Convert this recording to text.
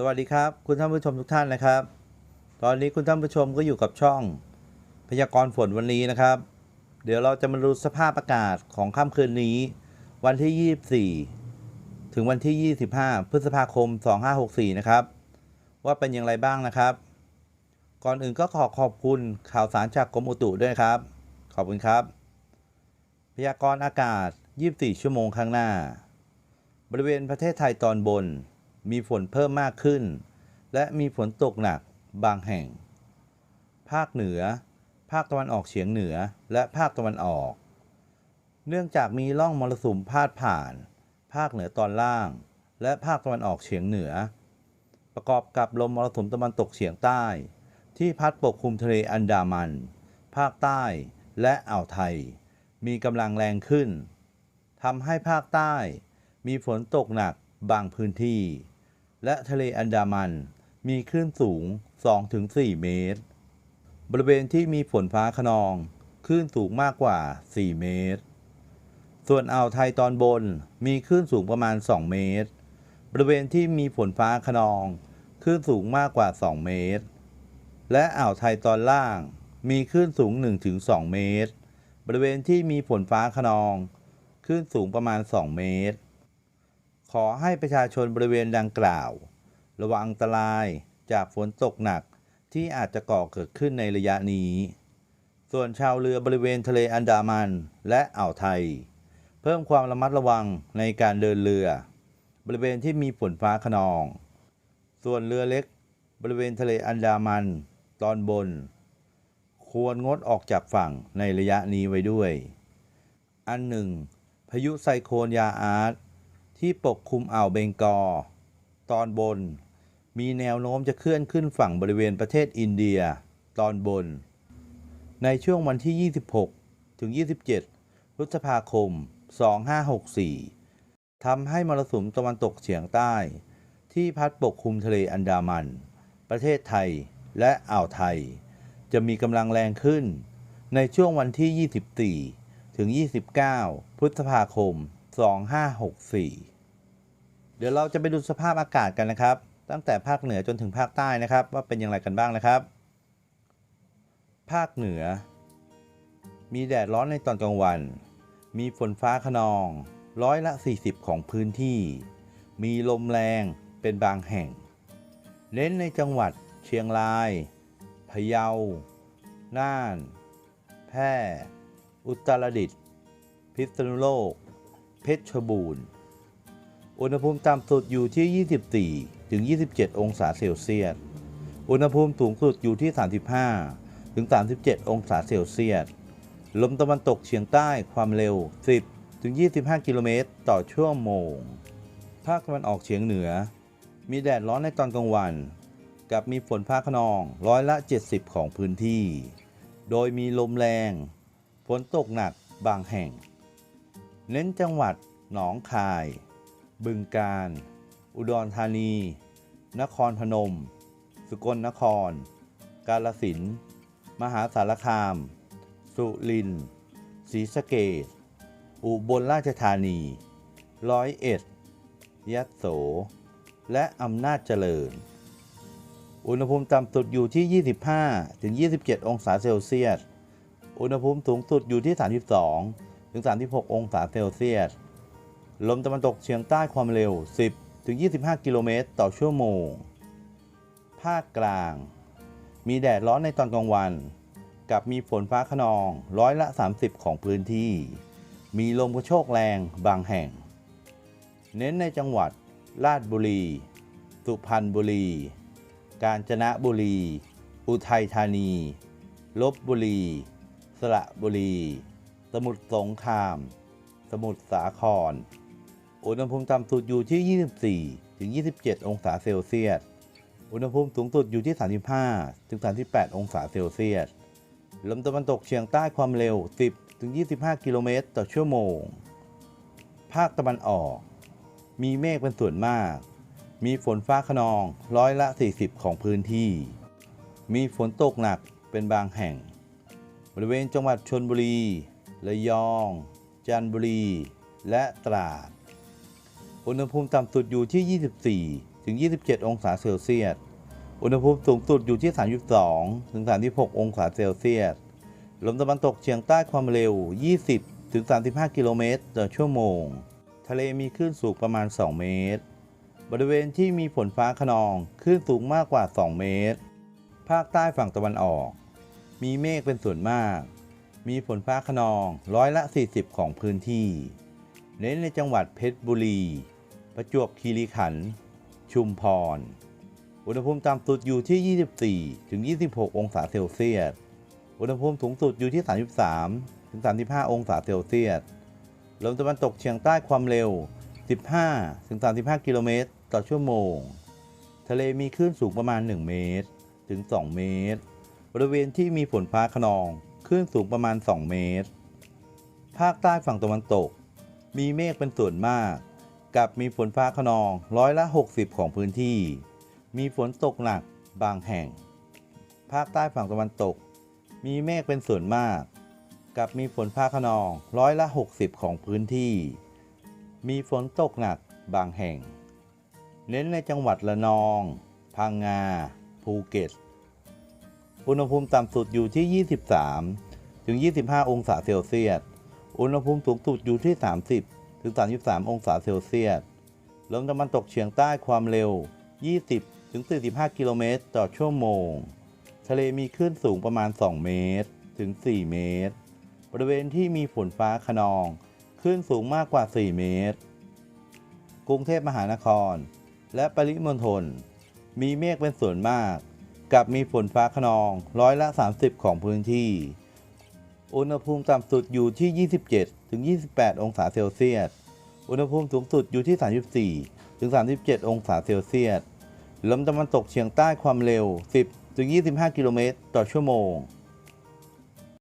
สวัสดีครับ คุณท่านผู้ชมทุกท่านนะครับ ตอนนี้คุณท่านผู้ชมก็อยู่กับช่องพยากรณ์ฝนวันนี้นะครับ เดี๋ยวเราจะมาดูสภาพอากาศของค่ำคืนนี้ วันที่ 24 ถึงวันที่ 25 พฤษภาคม 2564 นะครับ ว่าเป็นอย่างไรบ้างนะครับ ก่อนอื่นก็ขอขอบคุณข่าวสารจากกรมอุตุด้วยครับ ขอบคุณครับ พยากรณ์อากาศ 24 ชั่วโมงข้างหน้า บริเวณประเทศไทยตอนบน มีฝนเพิ่มมากขึ้น และมีฝนตกหนักบางแห่ง ภาคเหนือ ภาคตะวันออกเฉียงเหนือ และภาคตะวันออก เนื่องจากมีร่องมรสุมพาดผ่าน ภาคเหนือตอนล่าง และภาคตะวันออกเฉียงเหนือ ประกอบกับลมมรสุมตะวันตกเฉียงใต้ ที่พัดปกคลุมทะเลอันดามัน ภาคใต้และอ่าวไทย มีกำลังแรงขึ้นทำให้ภาคใต้ มีฝนตกหนัก บางพื้นที่ และทะเลอันดามันมีคลื่นสูง 2-4 เมตร บริเวณที่มีฝนฟ้าขนองคลื่นสูงมากกว่า 4 เมตร ส่วนอ่าวไทยตอนบนมีคลื่นสูงประมาณ 2 เมตร บริเวณที่มีฝนฟ้าขนองคลื่นสูงมากกว่า 2 เมตร และอ่าวไทยตอนล่างมีคลื่นสูง 1-2 เมตร บริเวณที่มีฝนฟ้าขนองคลื่นสูงประมาณ 2 เมตร ขอให้ประชาชนบริเวณดังกล่าว ระวังอันตรายจากฝนตกหนักที่อาจจะก่อเกิดขึ้นในระยะนี้ ส่วนชาวเรือบริเวณทะเลอันดามันและอ่าวไทย เพิ่มความระมัดระวังในการเดินเรือ บริเวณที่มีฝนฟ้าขนอง ส่วนเรือเล็ก บริเวณทะเลอันดามัน ตอนบน ควรงดออกจากฝั่งในระยะนี้ไว้ด้วย อันหนึ่ง พายุไซโคลนยาอาร์ต ที่ปกคลุมอ่าวเบงกอลตอนบน มีแนวโน้มจะเคลื่อนขึ้นฝั่งบริเวณประเทศอินเดีย ตอนบน ในช่วงวันที่ 26 ถึง 27 พฤษภาคม 2564 ทำให้มรสุมตะวันตกเฉียงใต้ ที่พัดปกคลุมทะเลอันดามัน ประเทศไทยและอ่าวไทย จะมีกำลังแรงขึ้น ในช่วงวันที่ 24 ถึง 29 พฤษภาคม 2564 เดี๋ยวเราจะไปดูสภาพอากาศกันนะครับ ตั้งแต่ภาคเหนือจนถึงภาคใต้นะครับ ว่าเป็นอย่างไรกันบ้างนะครับ ภาคเหนือ มีแดดร้อนในตอนกลางวัน มีฝนฟ้าขนองร้อยละ 40 ของพื้นที่ มีลมแรงเป็นบางแห่ง เน้นในจังหวัดเชียงราย พะเยา น่าน แพร่ อุตรดิตถ์ พิษณุโลก เพชรบูรณ์ อุณหภูมิต่ำสุดอยู่ที่ 24 ถึง 27 องศาเซลเซียส อุณหภูมิสูงสุดอยู่ที่ 35 ถึง 37 องศาเซลเซียส ลมตะวันตกเฉียงใต้ความเร็ว 10 ถึง 25 กิโลเมตรต่อชั่วโมง ภาคตะวันออกเฉียงเหนือ มีแดดร้อนในตอนกลางวัน กับมีฝนฟ้าขนองร้อยละ 70 ของพื้นที่ โดยมีลมแรง ฝนตกหนักบางแห่ง เน้นจังหวัดหนองคาย บึงกาฬ อุดรธานี นครพนม สุกลนคร กาลสินธุ์มหาสารคาม สุรินทร์ศรีสะเกษอุบลราชธานี ร้อยเอ็ดยะโส และอำนาจเจริญ อุณหภูมิต่ำสุดอยู่ที่ 25ถึง27 องศาเซลเซียส อุณหภูมิสูงสุดอยู่ที่ 32 ถึง 36 องศาเซลเซียส ลมตะวันตกเฉียงใต้ความเร็ว 10 ถึง 25 กิโลเมตรต่อชั่วโมง ภาคกลาง มีแดดร้อนในตอนกลางวัน กับมีฝนฟ้าขนองร้อยละ 30 ของพื้นที่ มีลมกระโชกแรงบางแห่ง เน้นในจังหวัด ราชบุรี สุพรรณบุรี กาญจนบุรี อุทัยธานี ลบบุรี สระบุรี สมุทรสงคราม สมุทรสาคร อุณหภูมิต่ำสุดอยู่ที่ 24 ถึง 27 องศาเซลเซียส อุณหภูมิสูงสุดอยู่ที่ 35 ถึง 38 องศาเซลเซียส ลมตะวันตกเฉียงใต้ความเร็ว 10 ถึง 25 กิโลเมตรต่อชั่วโมง ภาคตะวันออก มีเมฆเป็นส่วนมาก มีฝนฟ้าขนองร้อยละ 40 ของพื้นที่ มีฝนตกหนักเป็นบางแห่ง บริเวณจังหวัดชนบุรี ระยอง จันทบุรี และตราด อุณหภูมิต่ำสุดอยู่ที่ 24 ถึง 27 องศาเซลเซียส อุณหภูมิสูงสุดอยู่ที่ 32 ถึง 36 องศาเซลเซียส ลมตะวันตกเฉียงใต้ความเร็ว 20 ถึง 35 กิโลเมตรต่อชั่วโมง ทะเลมีคลื่นสูงประมาณ 2 เมตร บริเวณที่มีฝนฟ้าขนองคลื่นสูงมากกว่า 2 เมตร ภาคใต้ฝั่งตะวันออก มีเมฆเป็นส่วนมาก มีฝนฟ้าขนองร้อยละ 40 ของพื้นที่ เน้นในจังหวัดเพชรบุรี ประจวบคีรีขันธ์ ชุมพร อุณหภูมิต่ำสุดอยู่ที่ 24 ถึง 26 องศาเซลเซียส อุณหภูมิสูงสุดอยู่ที่ 33 ถึง 35 องศาเซลเซียส ลมตะวันตกเฉียงใต้ความเร็ว 15 ถึง 35 กิโลเมตร ต่อชั่วโมง ทะเลมีคลื่นสูงประมาณ 1 เมตร ถึง 2 เมตร บริเวณที่มีฝนฟ้าขนอง คลื่นสูงประมาณ 2 เมตร ภาคใต้ฝั่งตะวันตก มีเมฆเป็นส่วนมาก กับมีฝนฟ้าขนองร้อยละ 60 ของพื้นที่ มีฝนตกหนักบางแห่ง ภาคใต้ฝั่งตะวันตก มีเมฆเป็นส่วนมาก กับมีฝนฟ้าขนองร้อยละ 60 ของพื้นที่ มีฝนตกหนักบางแห่ง เน้นในจังหวัดระนอง พังงา ภูเก็ต อุณหภูมิต่ำสุดอยู่ที่ 23 ถึง 25 องศาเซลเซียส อุณหภูมิสูงสุดอยู่ที่ 30 ถึง 33 องศาเซลเซียส ลมตะวันตกเฉียงใต้ความเร็ว 20 ถึง 45 กิโลเมตรต่อชั่วโมง ทะเลมีคลื่นสูงประมาณ 2 เมตร ถึง 4 เมตร บริเวณที่มีฝนฟ้าขนองคลื่นสูงมากกว่า 4 เมตร กรุงเทพมหานคร และปริมณฑลมีเมฆเป็นส่วนมาก กับมีฝนฟ้าขนองร้อยละ 30 ของพื้นที่ อุณหภูมิต่ำสุดอยู่ที่ 27 ถึง 28 องศาเซลเซียส อุณหภูมิสูงสุดอยู่ที่ 34 ถึง 37 องศาเซลเซียส ลมตะวันตกเฉียงใต้ความเร็ว 10 ถึง 25 กิโลเมตรต่อชั่วโมง